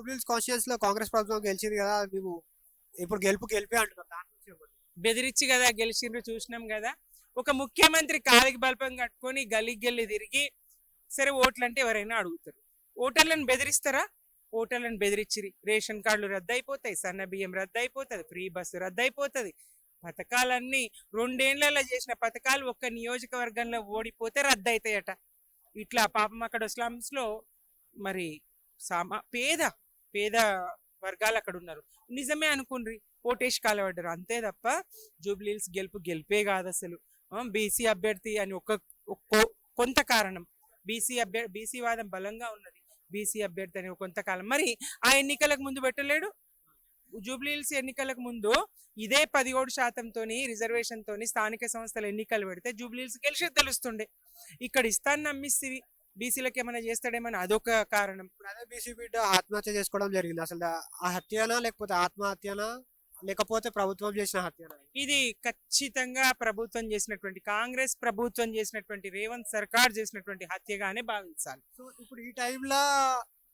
జూబ్లీస్ కాన్స్టిట్యూన్స్లో కాంగ్రెస్ ప్రభుత్వం గెలిచింది కదా మేము ఇప్పుడు గెలుపు గెలిపే అంటున్నాం. దాని గురించి చెప్పండి. బెదిరించి కదా గెలిచిండ్రు చూసినాం కదా. ఒక ముఖ్యమంత్రి కాలికి బల్పం కట్టుకొని గల్లి గల్లి తిరిగి సరే ఓట్లు అంటే ఎవరైనా అడుగుతారు. ఓటర్లను బెదిరిస్తారా? ఓటర్లను బెదిరించిరి రేషన్ కార్డులు రద్దు అయిపోతాయి సన్న బియ్యం రద్దు అయిపోతుంది ఫ్రీ బస్సు రద్దు అయిపోతుంది పథకాలన్నీ రెండేళ్ళలో చేసిన పథకాలు ఒక్క నియోజకవర్గంలో ఓడిపోతే రద్దు అవుతాయట ఇట్లా పాపం అక్కడ స్లమ్స్లో మరి సామా పేద పేద వర్గాలు అక్కడ ఉన్నారు. నిజమే అనుకుండ్రి ఓటేసి కాలబడ్డారు అంతే తప్ప జూబ్లీల్స్ గెలుపు గెలిపే కాదు అసలు. బీసీ అభ్యర్థి అని ఒక కొంత కారణం. బీసీ అభ్యర్థి బీసీ వాదం బలంగా ఉన్నది. బీసీ అభ్యర్థి అని కొంతకాలం మరి ఆ ఎన్నికలకు ముందు పెట్టలేడు? జూబ్లీహిల్స్ ఎన్నికలకు ముందు ఇదే పదిహేడు శాతంతో రిజర్వేషన్ తోని స్థానిక సంస్థల ఎన్నికలు పెడితే జూబ్లీహిల్స్ గెలిచి తెలుస్తుండే. ఇక్కడ ఇస్తాను నమ్మిస్తివి. బీసీలకు ఏమైనా చేస్తాడేమని అదొక కారణం. ఇప్పుడు అదే బీసీ బిడ్డ ఆత్మహత్య చేసుకోవడం జరిగింది. అసలు ఆ హత్యనా లేకపోతే ఆత్మహత్యనా లేకపోతే ప్రభుత్వం చేసిన హత్యనా? ఇది ఖచ్చితంగా ప్రభుత్వం చేసినటువంటి కాంగ్రెస్ ప్రభుత్వం చేసినటువంటి రేవంత్ సర్కార్ చేసినటువంటి హత్యగానే భావించాలి. సో ఇప్పుడు ఈ టైంలో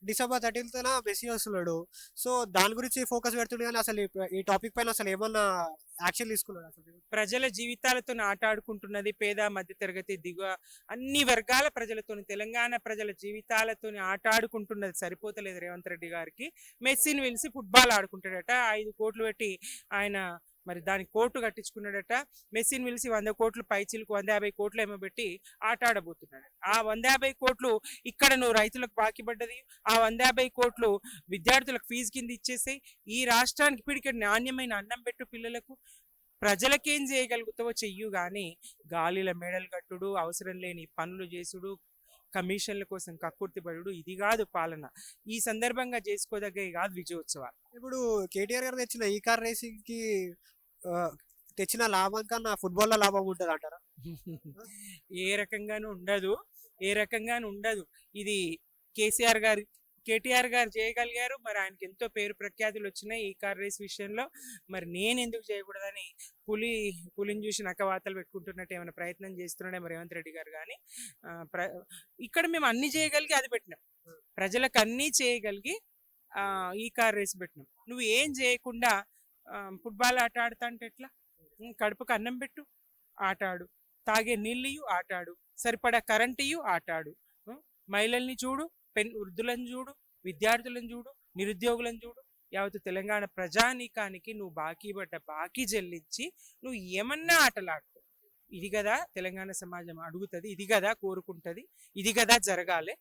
డిసెంబర్ థర్టీన్త్న మెస్సీ వస్తున్నాడు. సో దాని గురించి ఫోకస్ పెడుతుంది కానీ అసలు ఈ- టాపిక్ పైన అసలు ఏమన్నా యాక్షన్ తీసుకున్నాడు అసలు? ప్రజల జీవితాలతో ఆట ఆడుకుంటున్నది పేద మధ్యతరగతి దిగువ అన్ని వర్గాల ప్రజలతోని తెలంగాణ ప్రజల జీవితాలతో ఆటాడుకుంటున్నది సరిపోతలేదు రేవంత్ రెడ్డి గారికి. మెస్సీని పిలిచి ఫుట్బాల్ ఆడుకుంటాడట. ఐదు కోట్లు పెట్టి ఆయన మరి దానికి కోర్టు కట్టించుకున్నాడట. మెస్సీని పిలిచి వంద కోట్లు పైచిలకు వంద యాభై కోట్లు ఏమో పెట్టి ఆట ఆడబోతున్నాడు. ఆ వంద యాభై కోట్లు ఇక్కడ నువ్వు రైతులకు బాకీ పడ్డది ఆ వంద యాభై కోట్లు విద్యార్థులకు ఫీజు కింద ఇచ్చేసే ఈ రాష్ట్రానికి పిడికి నాణ్యమైన అన్నం పెట్టు పిల్లలకు. ప్రజలకేం చేయగలుగుతావో చెయ్యు కానీ గాలిల మేడలు కట్టుడు అవసరం లేని పనులు చేసుడు కమిషన్ల కోసం కక్కుర్తిపడుడు ఇది కాదు పాలన. ఈ సందర్భంగా చేసుకోదగ్గ కాదు విజయోత్సవాలు. ఇప్పుడు కేటీఆర్ గారు తెచ్చిన ఈ కార్ రేసింగ్కి తెచ్చిన లాభం కన్నా ఫుట్బాల్లో లాభం ఉంటుంది అంటారా? ఏ రకంగానూ ఉండదు. ఏ రకంగానూ ఉండదు. ఇది కేసీఆర్ గారు కేటీఆర్ గారు చేయగలిగారు. మరి ఆయనకి ఎంతో పేరు ప్రఖ్యాతులు వచ్చినాయి ఈ కార్ రేస్ విషయంలో. మరి నేను ఎందుకు చేయకూడదని పులి పులిని చూసి నక్కవాతలు పెట్టుకుంటున్నట్టు ఏమైనా ప్రయత్నం చేస్తున్నాడే మరి రేవంత్ రెడ్డి గారు కానీ ప్ర ఇక్కడ మేము అన్ని చేయగలిగి అది పెట్టినాం. ప్రజలకు అన్నీ చేయగలిగి ఈ కార్ రేస్ పెట్టినాం. నువ్వు ఏం చేయకుండా ఫుట్బాల్ ఆట ఆడుతా ఎట్లా? కడుపుకు అన్నం పెట్టు ఆట ఆడు తాగే నీళ్ళు ఆటాడు. సరిపడా కరెంట్ ఆటాడు. మహిళల్ని చూడు పెన్ వృద్ధులను చూడు విద్యార్థులను చూడు నిరుద్యోగులను చూడు. యావత్ తెలంగాణ ప్రజానీకానికి నువ్వు బాకీ పడ్డ బాకీ చెల్లించి నువ్వు ఏమన్నా ఆటలాడుకో ఇది కదా తెలంగాణ సమాజం అడుగుతుంది ఇది కదా కోరుకుంటది ఇది కదా జరగాలి.